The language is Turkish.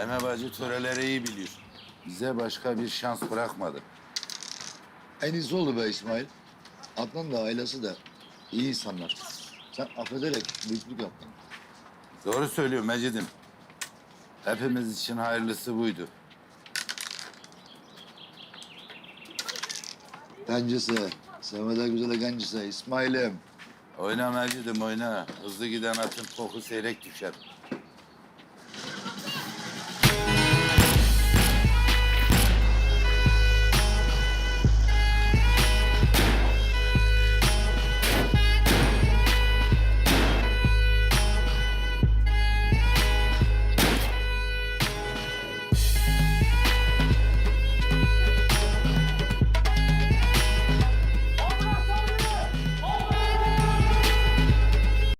Naime bacı töreleri iyi biliyor. Bize başka bir şans bırakmadı. En iyisi oldu be İsmail. Adnan da ailesi de iyi insanlar. Sen affederek büyüklük yaptın. Doğru söylüyor Mecid'im. Hepimiz için hayırlısı buydu. Gencisi, sevmede güzele gencisi İsmail'im. Oyna Mecid'im oyna. Hızlı giden atın koku seyrek düşer.